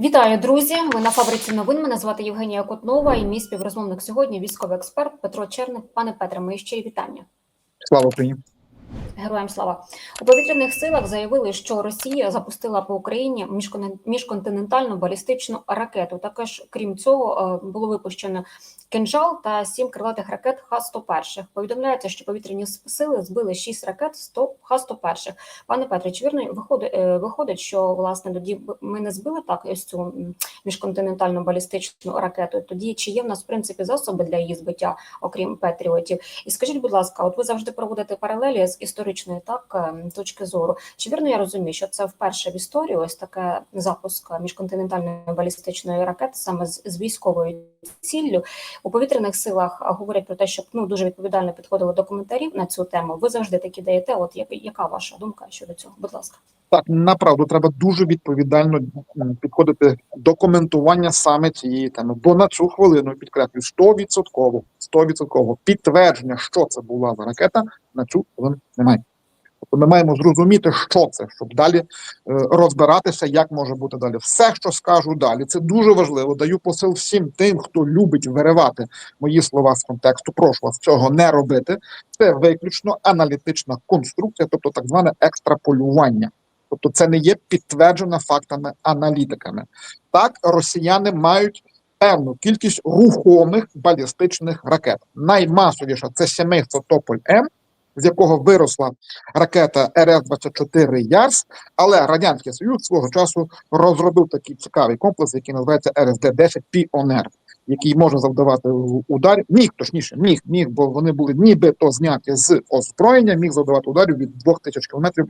Вітаю, друзі! Ви на фабриці новин. Мене звати Євгенія Котнова і мій співрозмовник сьогодні військовий експерт Петро Черник. Пане Петре, мої щирі вітання. Слава Україні! Героям слава у повітряних силах заявили, що Росія запустила по Україні міжконтинентальну балістичну ракету. Також крім цього е, було випущено кинжал та сім крилатих ракет Х-101. Повідомляється, що повітряні сили збили шість ракет 100 Х-101. Пане Петре, чи вірно виходить, е, виходить, що власне тоді ми не збили так ось цю міжконтинентальну балістичну ракету? Тоді чи є в нас в принципі засоби для її збиття, окрім Петріотів? І скажіть, будь ласка, от ви завжди проводите паралелі з історичної так ем, точки зору. Чи вірно я розумію, що це вперше в історії ось таке запуск міжконтинентальної балістичної ракети саме з, з військовою ціллю? У повітряних силах говорять про те, щоб ну дуже відповідально підходили до коментарів на цю тему. Ви завжди такі даєте. От як- яка ваша думка щодо цього? Будь ласка. Так, направду треба дуже відповідально підходити до коментування саме цієї теми. Бо на цю хвилину підкреслюю 100%, 100% підтвердження, що це була за ракета, на цю хвилину немає. Тобто ми маємо зрозуміти, що це, щоб далі е, розбиратися, як може бути далі. Все, що скажу далі, це дуже важливо. Даю посил всім тим, хто любить виривати мої слова з контексту. Прошу вас цього не робити. Це виключно аналітична конструкція, тобто так зване екстраполювання. Тобто, це не є підтверджена фактами аналітиками. Так, росіяни мають певну кількість рухомих балістичних ракет. Наймасовіша це сімейство Тополь М, з якого виросла ракета РС-24 Ярс, але радянський союз свого часу розробив такий цікавий комплекс, який називається РСД-10 Піонер, який може завдавати ударів. Міг точніше, міг, міг, бо вони були нібито зняті з озброєння, міг завдавати ударів від 2000 кілометрів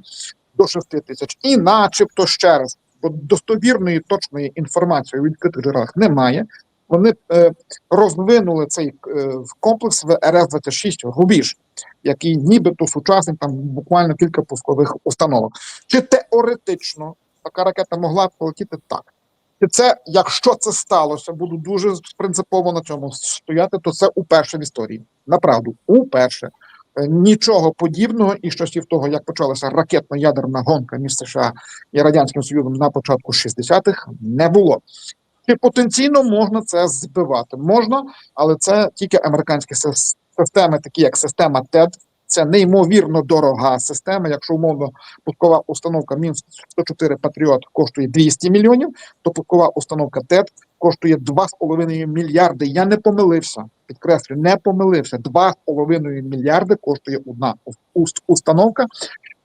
до 6 тисяч. І, начебто, ще раз, бо достовірної точної інформації у відкритих джерелах немає. Вони е, розвинули цей е, комплекс в РС-26 Рубіж, який нібито сучасний, там буквально кілька пускових установок. Чи теоретично така ракета могла полетіти так? Чи це, якщо це сталося, буду дуже принципово на цьому стояти, то це уперше в історії. Направду, уперше. Е, Нічого подібного і часів того, як почалася ракетно-ядерна гонка між США і Радянським Союзом на початку 60-х, не було. Чи потенційно можна це збивати? Можна, але це тільки американські системи, такі як система ТЕД. Це неймовірно дорога система. Якщо умовно пускова установка Мінськ 104 Патріот коштує 200 мільйонів, то пускова установка ТЕД коштує 2,5 мільярди. Я не помилився. Підкреслю, не помилився. 2,5 мільярди коштує одна уст- установка.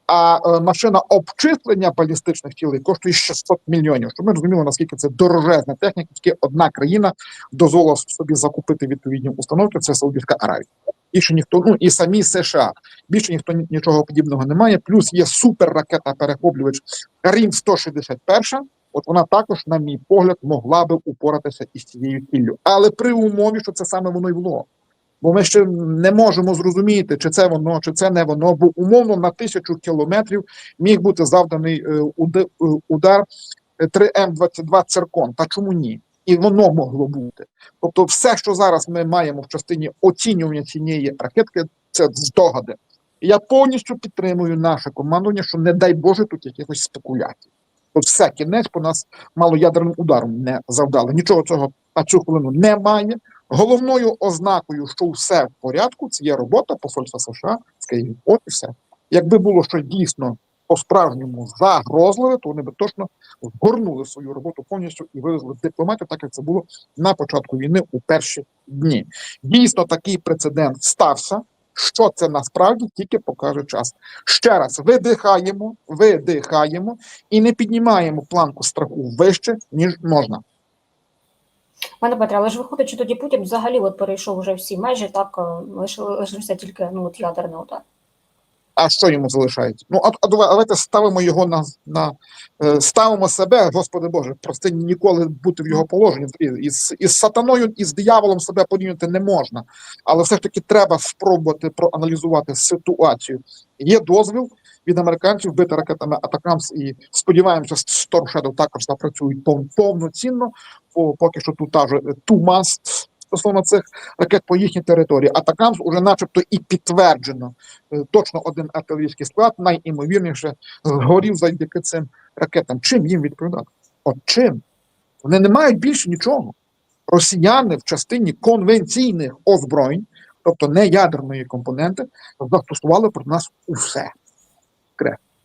А е, машина обчислення балістичних цілей коштує 600 мільйонів. Щоб ми розуміли, наскільки це дорожезна техніка, тільки одна країна дозволила собі закупити відповідні установки. Це Саудівська Аравія. Більше ніхто, ну і самі США. Більше ніхто нічого подібного не має. Плюс є суперракета перехоплювач Рім 161 От вона також, на мій погляд, могла би упоратися із цією ціллю. Але при умові, що це саме воно й було. Бо ми ще не можемо зрозуміти, чи це воно, чи це не воно. Бо умовно на тисячу кілометрів міг бути завданий е, е, удар е, 3М22 циркон. Та чому ні? І воно могло бути. Тобто, все, що зараз ми маємо в частині оцінювання цієї ракетки, це здогади. Я повністю підтримую наше командування, що не дай Боже тут якихось спекуляцій. От все кінець по нас малоядерним ударом не завдали. Нічого цього на цю хвилину немає. Головною ознакою, що все в порядку, це є робота посольства США з Києвом. От і все. Якби було щось дійсно по-справжньому загрозливе, то вони би точно згорнули свою роботу повністю і вивезли дипломатів, так як це було на початку війни у перші дні. Дійсно, такий прецедент стався. Що це насправді тільки покаже час. Ще раз видихаємо, видихаємо і не піднімаємо планку страху вище, ніж можна. Пане Петре, але ж виходить, що тоді Путін взагалі от перейшов вже всі межі, так е, лишився тільки ну от ядерний удар. А що йому залишається? Ну, а, а давайте ставимо його на, на е, ставимо себе, Господи Боже, прости ніколи бути в його положенні. Із, із сатаною, із дияволом себе порівняти не можна. Але все ж таки треба спробувати проаналізувати ситуацію. Є дозвіл від американців бити ракетами Атакамс, і сподіваємося, Storm Shadow також запрацюють повноцінно. По- Поки що тут та же Тумас стосовно цих ракет по їхній території. Атакамс уже, начебто, і підтверджено е, точно один артилерійський склад, найімовірніше, згорів завдяки цим ракетам. Чим їм відповідати? От чим? Вони не мають більше нічого. Росіяни в частині конвенційних озброєнь, тобто не ядерної компоненти, застосували проти нас усе.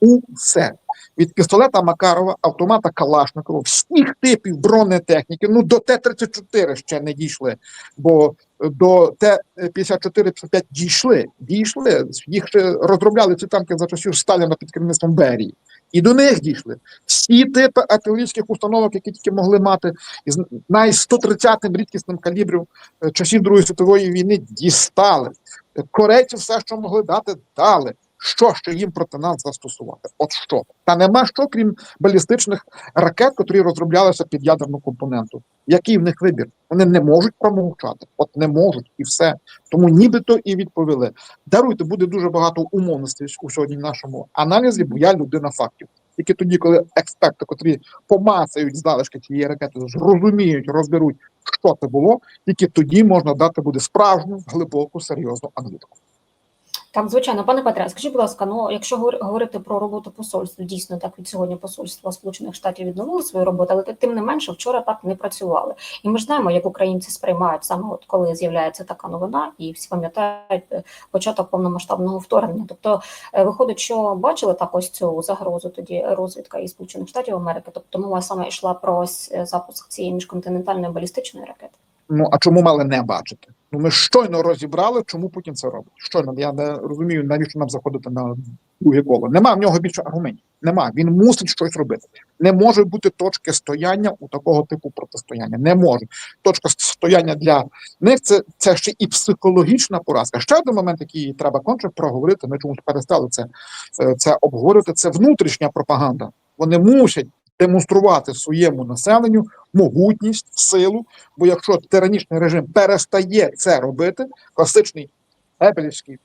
Усе. Від пістолета Макарова, автомата Калашникова, всіх типів бронетехніки, ну до Т-34 ще не дійшли, бо до Т-54-55 дійшли, дійшли, їх ще розробляли ці танки за часів Сталіна під керівництвом Берії. І до них дійшли. Всі типи артилерійських установок, які тільки могли мати, із навіть 130-м рідкісним калібрів е, часів Другої світової війни дістали. Корейці все, що могли дати, дали. Що ще їм проти нас застосувати? От що? Та нема що, крім балістичних ракет, котрі розроблялися під ядерну компоненту. Який в них вибір? Вони не можуть промовчати, от не можуть і все. Тому нібито і відповіли. Даруйте, буде дуже багато умовностей у сьогодні в нашому аналізі, бо я людина фактів. Тільки тоді, коли експерти, котрі помацають залишки цієї ракети, зрозуміють, розберуть, що це було, тільки тоді можна дати буде справжню, глибоку, серйозну аналітику. Так, звичайно, пане Петре, скажіть, будь ласка, ну якщо говор- говорити про роботу посольств, дійсно так від сьогодні посольство Сполучених Штатів відновило свою роботу, але тим не менше вчора так не працювали. І ми ж знаємо, як українці сприймають саме от коли з'являється така новина, і всі пам'ятають е, початок повномасштабного вторгнення. Тобто е, виходить, що бачили так ось цю загрозу тоді розвідка і Сполучених Штатів Америки. Тобто мова саме йшла про е, запуск цієї міжконтинентальної балістичної ракети. Ну а чому мали не бачити? Ну ми щойно розібрали, чому Путін це робить. Щойно я не розумію, навіщо нам заходити на друге коло. Нема в нього більше аргументів. Нема. Він мусить щось робити. Не може бути точки стояння у такого типу протистояння. Не може. Точка стояння для них це, це ще і психологічна поразка. Ще один момент, який треба конче проговорити. Ми чомусь перестали це, е, це обговорювати. Це внутрішня пропаганда. Вони мусять демонструвати своєму населенню могутність, силу. Бо якщо тиранічний режим перестає це робити, класичний гебельський,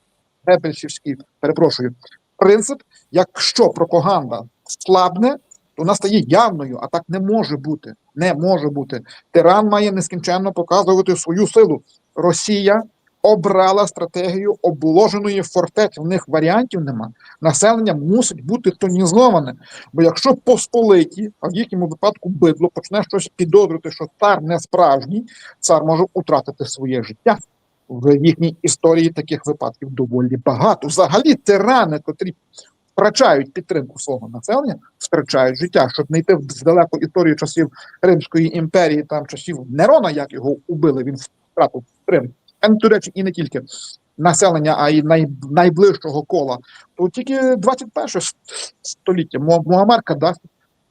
гебельсівський, перепрошую, принцип, якщо пропаганда слабне, то вона стає явною, а так не може бути. Не може бути. Тиран має нескінченно показувати свою силу. Росія обрала стратегію обложеної фортеці. В них варіантів нема. Населення мусить бути тонізоване. Бо якщо посполиті, а в їхньому випадку бидло, почне щось підозрювати, що цар не справжній, цар може втратити своє життя. В їхній історії таких випадків доволі багато. Взагалі, тирани, котрі втрачають підтримку свого населення, втрачають життя, щоб не йти в далеку історію часів Римської імперії, там часів Нерона, як його убили, він втратив Рим. Речі, і не тільки населення, а й най, найближчого кола. То тільки 21 століття Му- Муаммар Каддафі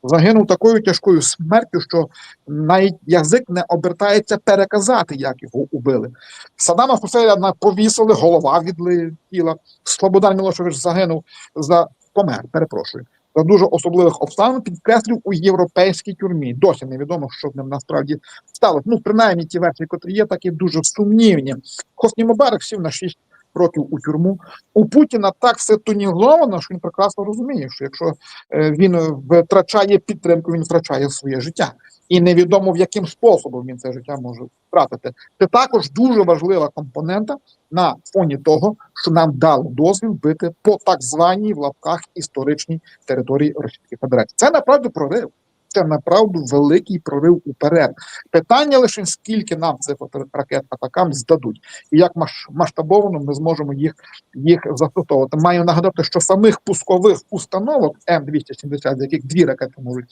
загинув такою тяжкою смертю, що навіть язик не обертається переказати, як його убили. Саддама Хусейна повісили, голова відлетіла. Слободан Мілошевич загинув за помер, перепрошую. За дуже особливих обставин підкреслив у європейській тюрмі. Досі невідомо, що з ним насправді сталося. Ну, принаймні ті версії, котрі є, такі дуже сумнівні. Хосні Мубарак сів на 6 років у тюрму. У Путіна так все тонізовано, що він прекрасно розуміє, що якщо е, він втрачає підтримку, він втрачає своє життя. І невідомо в яким способом він це життя може втратити. Це також дуже важлива компонента на фоні того, що нам дали дозвіл бити по так званій в лапках історичній території Російської Федерації. Це направду прорив. Це направду великий прорив уперед. Питання лише скільки нам цих ракет атакам здадуть, і як масштабовано ми зможемо їх, їх застосовувати. Маю нагадати, що самих пускових установок М270, з яких дві ракети можуть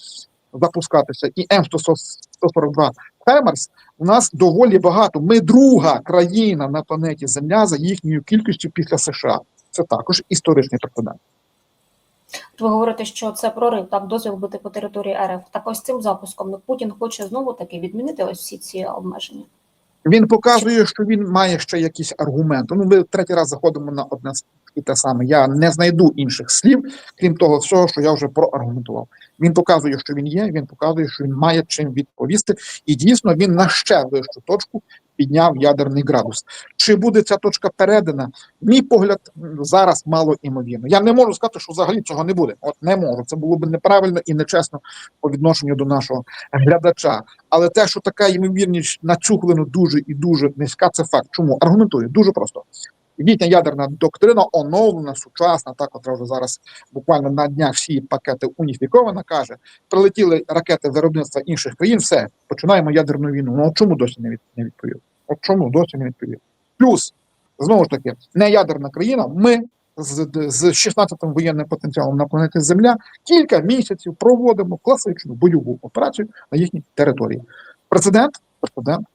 запускатися, і М142 Хаймерс у нас доволі багато. Ми друга країна на планеті Земля за їхньою кількістю після США. Це також історичний прецедент. Ви говорите, що це прорив, так дозвіл бути по території РФ. Так ось цим запуском ну, Путін хоче знову таки відмінити ось всі ці обмеження. Він показує, що він має ще якісь аргументи. Ну, ми третій раз заходимо на одне і те саме. Я не знайду інших слів, крім того всього, що я вже проаргументував. Він показує, що він є. Він показує, що він має чим відповісти, і дійсно він на ще вищу точку підняв ядерний градус. Чи буде ця точка передана? Мій погляд зараз мало імовірно. Я не можу сказати, що взагалі цього не буде. От не можу. Це було б неправильно і нечесно по відношенню до нашого глядача. Але те, що така ймовірність на цю хвилину дуже і дуже низька, це факт. Чому аргументую? Дуже просто. Їхня ядерна доктрина оновлена, сучасна, та котра вже зараз буквально на днях всі пакети уніфікована, каже: прилетіли ракети виробництва інших країн, все, починаємо ядерну війну. Ну от чому досі не від- не відповів? От чому досі не відповів? Плюс, знову ж таки, не ядерна країна, ми з, з 16-м воєнним потенціалом на планеті Земля кілька місяців проводимо класичну бойову операцію на їхній території. Президент, президент,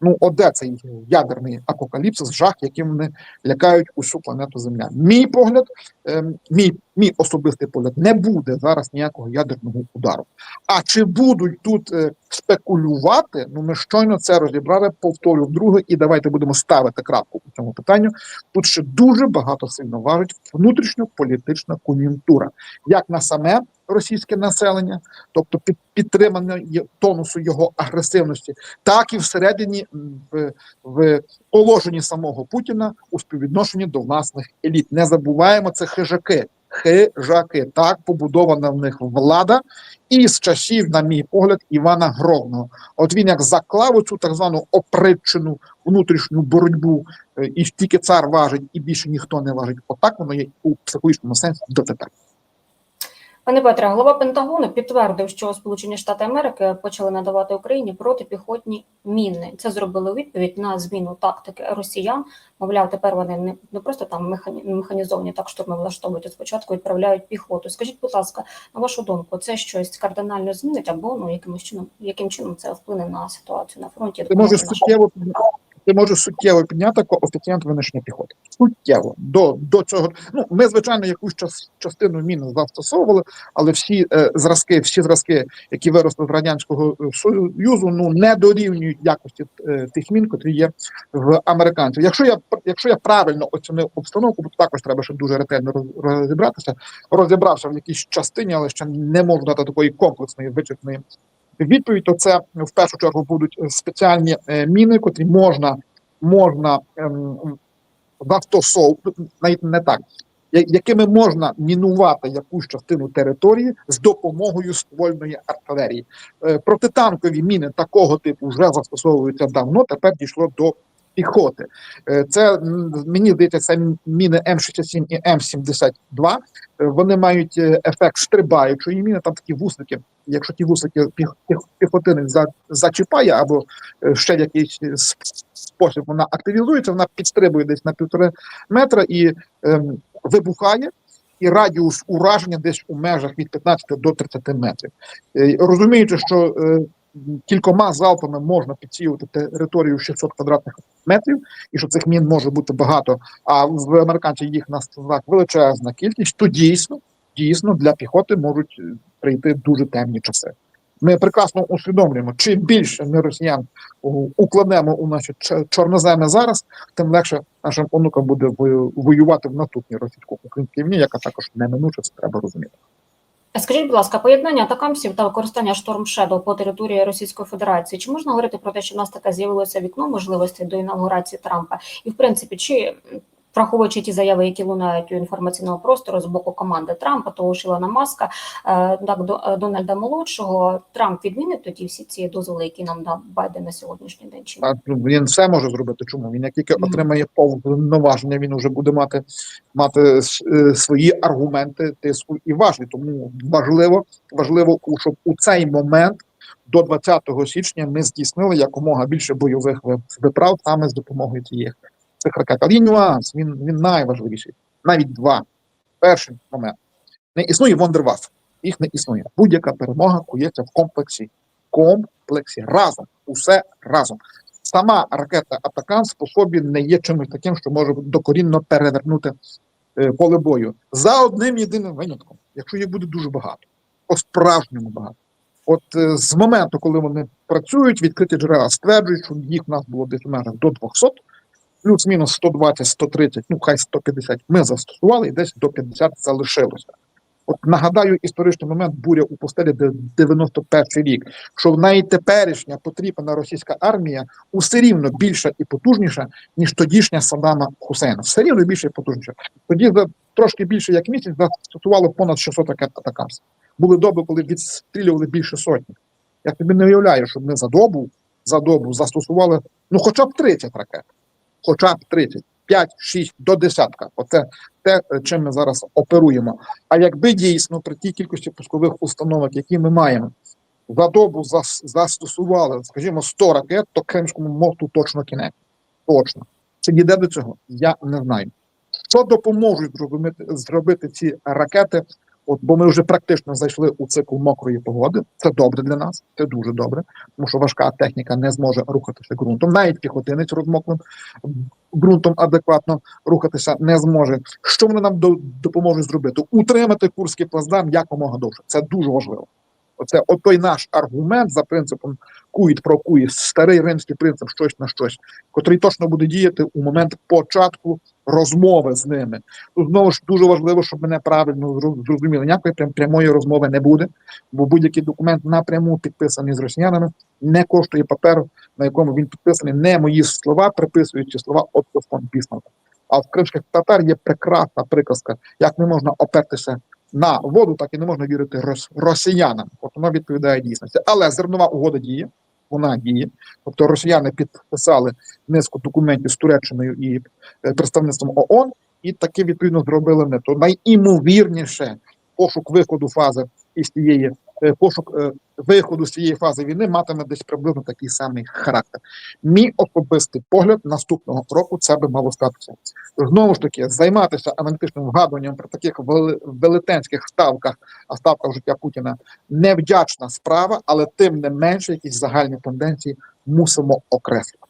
ну от де цей ядерний апокаліпсис, жах, яким вони лякають усю планету Земля. Мій погляд, ем, мій, мій особистий погляд, не буде зараз ніякого ядерного удару. А чи будуть тут е, спекулювати? Ну ми щойно це розібрали, повторю вдруге, і давайте будемо ставити крапку у цьому питанню. Тут ще дуже багато сильно важить внутрішньополітична кон'юнктура, як на саме російське населення, тобто під підтримання тонусу його агресивності, так і всередині в, в положенні самого Путіна у співвідношенні до власних еліт. Не забуваємо це хижаки. Хижаки так побудована в них влада, і з часів, на мій погляд, Івана Грозного. От він як заклав цю так звану опричену внутрішню боротьбу, е, і тільки цар важить, і більше ніхто не важить. Отак воно є у психологічному сенсі дотепер. Пане Петре, голова Пентагону підтвердив, що Сполучені Штати Америки почали надавати Україні протипіхотні міни. Це зробили відповідь на зміну тактики росіян. Мовляв, тепер вони не, не просто там механі, механізовані так штурми влаштовують, а спочатку відправляють піхоту. Скажіть, будь ласка, на вашу думку, це щось кардинально змінить або ну якимось чином, яким чином це вплине на ситуацію на фронті? Ти можеш суттєво ти можеш суттєво підняти коефіцієнт винищення піхоти. Суттєво до, до цього. Ну ми звичайно якусь час, частину мін застосовували, але всі е, зразки, всі зразки, які виросли з радянського е, союзу, ну не дорівнюють якості е, тих мін, котрі є в американців. Якщо я якщо я правильно оцінив обстановку, то також треба ще дуже ретельно роз- розібратися. Розібрався в якійсь частині, але ще не можу дати такої комплексної вичерпної відповідь, то це в першу чергу будуть е, спеціальні е, міни, котрі можна, можна ем, застосовувати, навіть не так, якими можна мінувати якусь частину території з допомогою ствольної артилерії. Е, Протитанкові міни такого типу вже застосовуються давно. Тепер дійшло до піхоти. Це мені здається, це міни М67 і М72. Е, Вони мають ефект стрибаючої міни. Там такі вусники. Якщо ті вусики піх, піх, піхотинець за, зачіпає або е, ще в якийсь спосіб вона активізується, вона підстрибує десь на півтори метра і ем, вибухає. І радіус ураження десь у межах від 15 до 30 метрів. Е, Розуміючи, що е, кількома залпами можна підсіювати територію 600 квадратних метрів, і що цих мін може бути багато, а в американців їх на величезна кількість, то дійсно, дійсно для піхоти можуть е, прийти дуже темні часи. Ми прекрасно усвідомлюємо, чим більше ми росіян укладемо у наші чорноземи зараз, тим легше нашим онукам буде вою- воювати в наступній російсько-українській війні, яка також неминуче, це треба розуміти. Скажіть, будь ласка, поєднання атакамсів та використання Storm Shadow по території Російської Федерації. Чи можна говорити про те, що в нас таке з'явилося вікно можливостей до інаугурації Трампа? І в принципі, чи враховуючи ті заяви, які лунають у інформаційного простору з боку команди Трампа, того ж Ілона Маска, е, так до е, Дональда Молодшого, Трамп відмінить тоді всі ці дозволи, які нам дав Байден на сьогоднішній день? Чи він все може зробити. Чому? Він як тільки отримає повноваження, він вже буде мати, мати е, свої аргументи тиску і важливі. Тому важливо, важливо, щоб у цей момент до 20 січня ми здійснили якомога більше бойових виправ саме з допомогою цієї цих ракет. Але є нюанс, він, він найважливіший. Навіть два. Перший момент. Не існує вондерваф. Їх не існує. Будь-яка перемога кується в комплексі. Комплексі разом, усе разом. Сама ракета Атаканс по собі не є чимось таким, що може докорінно перевернути е, поле бою. За одним єдиним винятком, якщо їх буде дуже багато, по-справжньому багато. От е, з моменту, коли вони працюють, відкриті джерела стверджують, що їх в нас було десь в межах до 200, плюс-мінус 120, 130, ну хай 150 ми застосували, і десь до 50 залишилося. От нагадаю історичний момент буря у постелі де 91 рік, що найтеперішня потрібна російська армія усе рівно більша і потужніша, ніж тодішня Саддама Хусейна. Все рівно більше і потужніша. Тоді за трошки більше як місяць застосувало понад 600 ракет атакамс. Були доби, коли відстрілювали більше сотні. Я тобі не уявляю, щоб ми за добу, за добу застосували ну хоча б 30 ракет. Хоча б 30. 5-6 до десятка. Оце те, чим ми зараз оперуємо. А якби дійсно при тій кількості пускових установок, які ми маємо, за добу застосували, скажімо, 100 ракет, то Кримському мосту точно кінець. Точно. Чи дійде до цього? Я не знаю. Що допоможуть зробити, зробити ці ракети? От, бо ми вже практично зайшли у цикл мокрої погоди. Це добре для нас, це дуже добре, тому що важка техніка не зможе рухатися ґрунтом. Навіть піхотинець розмоклим ґрунтом адекватно рухатися не зможе. Що вони нам до- допоможуть зробити? Утримати курський плацдарм якомога довше. Це дуже важливо. Оце той наш аргумент за принципом куїт про куїт, старий римський принцип щось на щось, котрий точно буде діяти у момент початку розмови з ними. Тут знову ж дуже важливо, щоб мене правильно зрозуміли. Ніякої прям прямої розмови не буде, бо будь-який документ напряму підписаний з росіянами не коштує паперу, на якому він підписаний. Не мої слова приписують ці слова фон Бісмарка. А в кримських татар є прекрасна приказка, як не можна опертися на воду, так і не можна вірити росіянам. От вона відповідає дійсності. Але зернова угода діє, вона діє. Тобто росіяни підписали низку документів з Туреччиною і е, представництвом ООН, і таки відповідно зробили не то. Найімовірніше пошук виходу фази із цієї е, пошук е, виходу з цієї фази війни матиме десь приблизно такий самий характер. Мій особистий погляд наступного року це би мало статися. Знову ж таки, займатися аналітичним вгадуванням при таких велетенських ставках, а ставка в життя Путіна невдячна справа, але тим не менше якісь загальні тенденції мусимо окреслювати.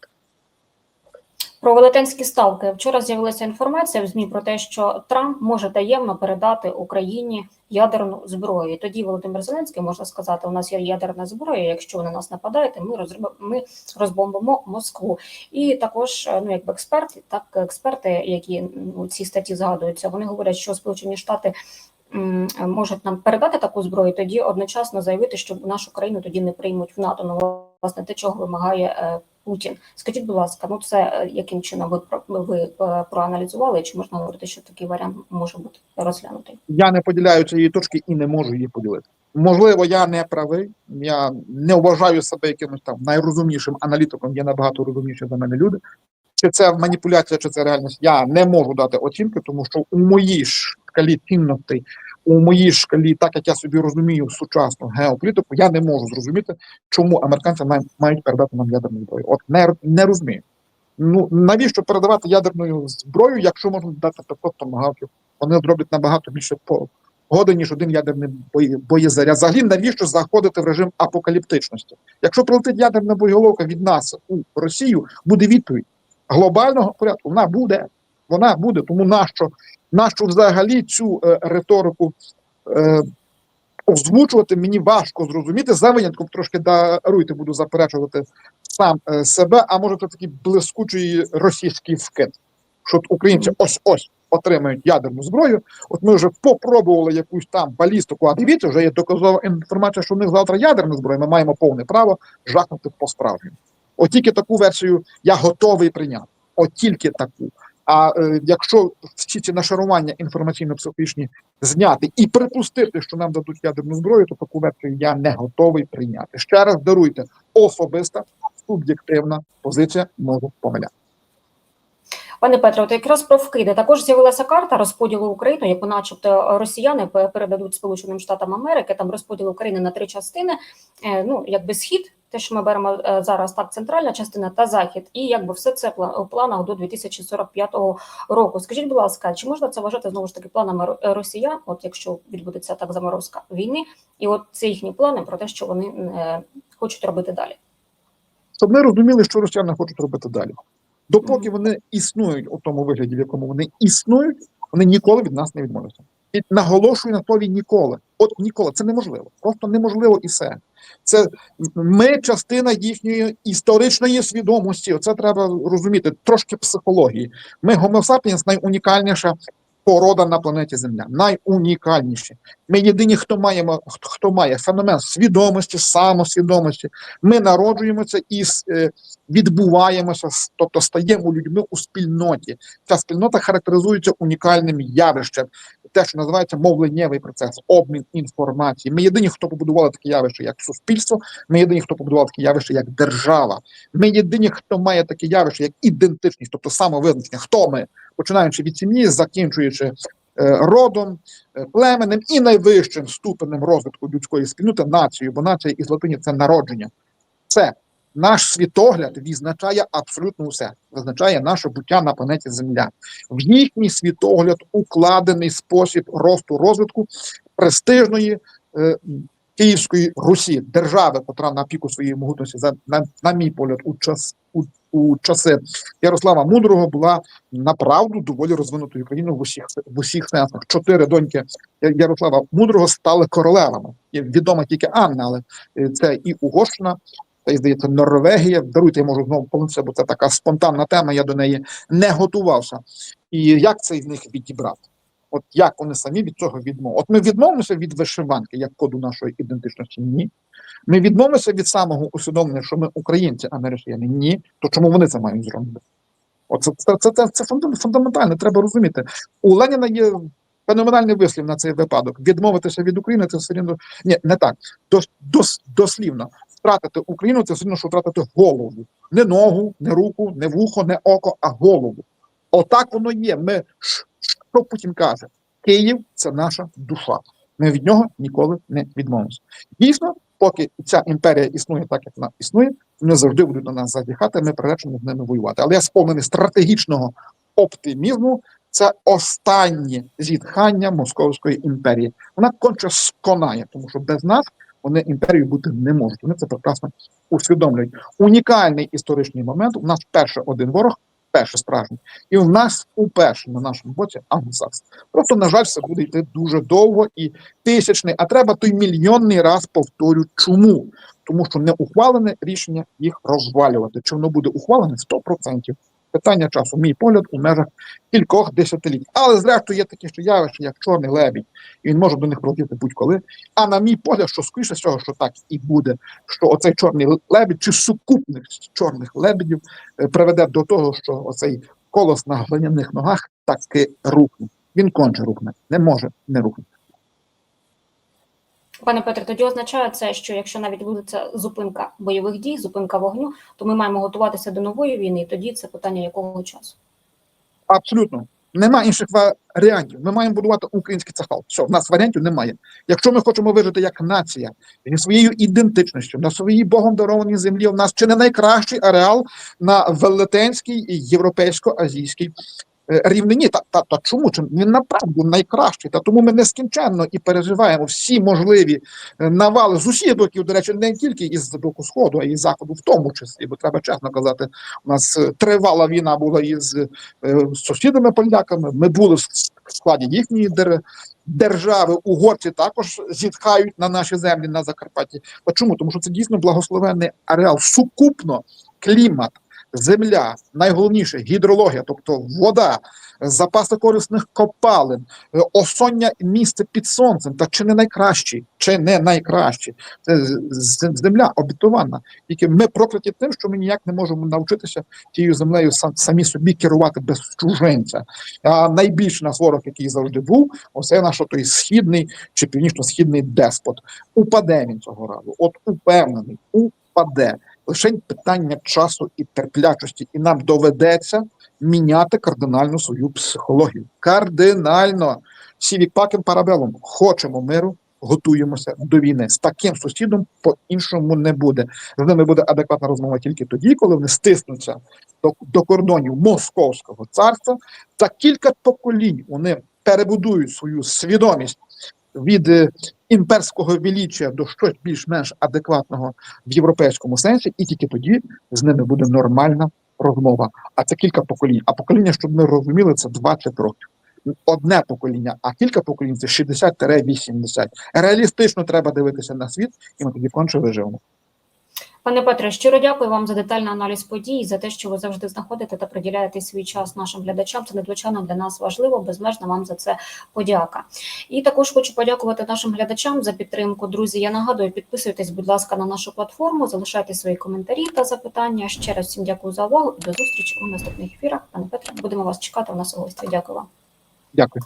Про велетенські ставки вчора з'явилася інформація в змі про те, що Трамп може таємно передати Україні ядерну зброю. І тоді Володимир Зеленський можна сказати: у нас є ядерна зброя. Якщо ви на нас нападаєте, ми розроб... ми розбомбимо Москву. І також, ну якби експерти, так експерти, які ну, у цій статті згадуються, вони говорять, що Сполучені Штати. Можуть нам передати таку зброю, тоді одночасно заявити, що нашу країну тоді не приймуть в НАТО. Ну, власне, те, чого вимагає е, Путін. Скажіть, будь ласка, ну це е, яким чином ви про- ви е, проаналізували? Чи можна говорити, що такий варіант може бути розглянутий? Я не поділяю цієї точки і не можу її поділити. Можливо, я не правий. Я не вважаю себе якимось там найрозумнішим аналітиком. Є набагато розумніші за мене люди. Чи це маніпуляція, чи це реальність? Я не можу дати оцінки, тому що у моїй шкалі цінностей, у моїй шкалі, так як я собі розумію сучасну геополітику, я не можу зрозуміти, чому американці мають передати нам ядерну зброю. От не, не розумію. Ну навіщо передавати ядерну зброю, якщо можна дати 500 томагавків? Вони зроблять набагато більше по годи, ніж один ядерний боєзаряд. Взагалі, навіщо заходити в режим апокаліптичності? Якщо прилетить ядерна боєголовка від нас у Росію, буде відповідь глобального порядку. Вона буде. Вона буде. Тому нащо, нащо взагалі цю е, риторику е, озвучувати мені важко зрозуміти. За винятком трошки даруйте, буду заперечувати сам е, себе, а може це такий блискучий російський вкид, що українці ось ось отримають ядерну зброю. От ми вже попробували якусь там балістику, а дивіться, вже є доказова інформація, що в них завтра ядерна зброя. Ми маємо повне право жахнути по справжньому. От тільки таку версію я готовий прийняти. От тільки таку. А е, якщо всі ці нашарування інформаційно-психологічні зняти і припустити, що нам дадуть ядерну зброю, то таку версію я не готовий прийняти. Ще раз даруйте особиста суб'єктивна позиція можу помиляти. Пане Петро, от якраз про вкиди також з'явилася карта розподілу України, яку, начебто, росіяни пе- передадуть Сполученим Штатам Америки. Там розподіл України на три частини. Е, Ну якби схід, те, що ми беремо е, зараз, так центральна частина та захід, і якби все це у планах до 2045 року. Скажіть, будь ласка, чи можна це вважати знову ж таки планами росіян? От якщо відбудеться так заморозка війни, і от це їхні плани про те, що вони е, хочуть робити далі. Щоб ми розуміли, що росіяни хочуть робити далі. Допоки вони існують у тому вигляді, в якому вони існують, вони ніколи від нас не відмовляться. І наголошую на слові ніколи. От ніколи. Це неможливо. Просто неможливо і все. Це ми частина їхньої історичної свідомості. Це треба розуміти. Трошки психології. Ми Homo найунікальніша порода на планеті Земля, найунікальніші. Ми єдині, хто маємо, хто має феномен свідомості, самосвідомості. Ми народжуємося і е, відбуваємося, тобто стаємо людьми у спільноті. Ця спільнота характеризується унікальним явищем, те, що називається мовленнєвий процес, обмін інформації. Ми єдині, хто побудували таке явище як суспільство. Ми єдині, хто побудував таке явище як держава. Ми єдині, хто має таке явище як ідентичність, тобто самовизначення, хто ми, починаючи від сім'ї, закінчуючи е, родом, е, племенем і найвищим ступенем розвитку людської спільноти нацією, бо нація із латині це народження. Це наш світогляд відзначає абсолютно усе, визначає наше буття на планеті Земля. В їхній світогляд укладений спосіб росту розвитку престижної е, Київської Русі, держави, котра на піку своєї могутності, за на, на мій погляд, у час у, у часи Ярослава Мудрого була направду доволі розвинутою країною в усіх в усіх сенсах. Чотири доньки Ярослава Мудрого стали королевами. Відома тільки Анна, але е, це і Угорщина. Та й здається, Норвегія. Даруйте, я можу знову помилитися, бо це така спонтанна тема. Я до неї не готувався. І як це з них відібрати? От як вони самі від цього відмовилися? От ми відмовимося від вишиванки як коду нашої ідентичності? Ні. Ми відмовимося від самого усвідомлення, що ми українці, а не росіяни. Ні. То чому вони це мають зробити? Оце це, це, це, це фундаментально, треба розуміти. У Леніна є феноменальний вислів на цей випадок. Відмовитися від України це все рівно. Ні, не так. Дос, дос, дослівно. Втратити Україну це рівно, що втратити голову. Не ногу, не руку, не вухо, не око, а голову. Отак воно є. Ми що Путін каже? Київ це наша душа. Ми від нього ніколи не відмовимося. Дійсно, поки ця імперія існує так, як вона існує, вони завжди будуть на нас задіхати, ми приречені з ними воювати. Але я сповнений стратегічного оптимізму. Це останнє зітхання Московської імперії. Вона конче сконає, тому що без нас вони імперією бути не можуть. Вони це прекрасно усвідомлюють. Унікальний історичний момент. У нас перше один ворог, перше справжній, і в нас уперше на нашому боці англосакс. Просто на жаль, все буде йти дуже довго і тисячний, а треба той мільйонний раз повторю, чому тому що не ухвалене рішення їх розвалювати. Чи воно буде ухвалене 100%. Питання часу, мій погляд у межах кількох десятиліть. Але зрештою є такі що явища, як чорний лебідь, і він може до них пролетіти будь-коли. А на мій погляд, що скоріше всього, що так і буде, що оцей чорний лебідь чи сукупник чорних лебедів е, приведе до того, що оцей колос на глиняних ногах таки рухне. Він конче рухне, не може не рухнути. Пане Петре, тоді означає це, що якщо навіть буде це зупинка бойових дій, зупинка вогню, то ми маємо готуватися до нової війни, і тоді це питання якого часу. Абсолютно. Нема інших варіантів. Ми маємо будувати український цахал. Все, в нас варіантів немає. Якщо ми хочемо вижити як нація зі своєю ідентичністю на своїй богом дарованій землі, у нас чи не найкращий ареал на велетенській європейсько-азійській рівнині. Та, та, та чому? Чи він направду найкращий? Та тому ми нескінченно і переживаємо всі можливі е, навали з усіх боків, до речі, не тільки із боку сходу, а й з заходу, в тому числі, бо треба чесно казати, у нас е, тривала війна була із е, сусідами поляками. Ми були в складі їхньої дер- держави. Угорці також зітхають на наші землі на Закарпатті. А чому? Тому що це дійсно благословенний ареал. Сукупно клімат, земля, найголовніше гідрологія, тобто вода, запаси корисних копалин, е, осоння місце під сонцем. Та чи не найкращі, чи не найкращі. Це земля обітована. Тільки ми прокляті тим, що ми ніяк не можемо навчитися тією землею сам, самі собі керувати без чужинця. А найбільший наш ворог, який завжди був, оце наш той східний чи північно-східний деспот. Упаде він цього разу. От упевнений, упаде. Лише питання часу і терплячості, і нам доведеться міняти кардинально свою психологію. Кардинально. Сівік пакем парабелом. Хочемо миру, готуємося до війни. З таким сусідом по-іншому не буде. З ними буде адекватна розмова тільки тоді, коли вони стиснуться до, до кордонів Московського царства. За кілька поколінь вони перебудують свою свідомість від е, імперського величия до щось більш-менш адекватного в європейському сенсі, і тільки тоді з ними буде нормальна розмова. А це кілька поколінь. А покоління, щоб ми розуміли, це 20 років. Одне покоління, а кілька поколінь це 60-80. Реалістично треба дивитися на світ, і ми тоді конче виживемо. Пане Петре, щиро дякую вам за детальний аналіз подій, за те, що ви завжди знаходите та приділяєте свій час нашим глядачам. Це надзвичайно для нас важливо. Безмежно вам за це подяка. І також хочу подякувати нашим глядачам за підтримку. Друзі, я нагадую, підписуйтесь, будь ласка, на нашу платформу, залишайте свої коментарі та запитання. Ще раз всім дякую за увагу. До зустрічі у наступних ефірах. Пане Петре, будемо вас чекати у нас у гості. Дякую вам. Дякую.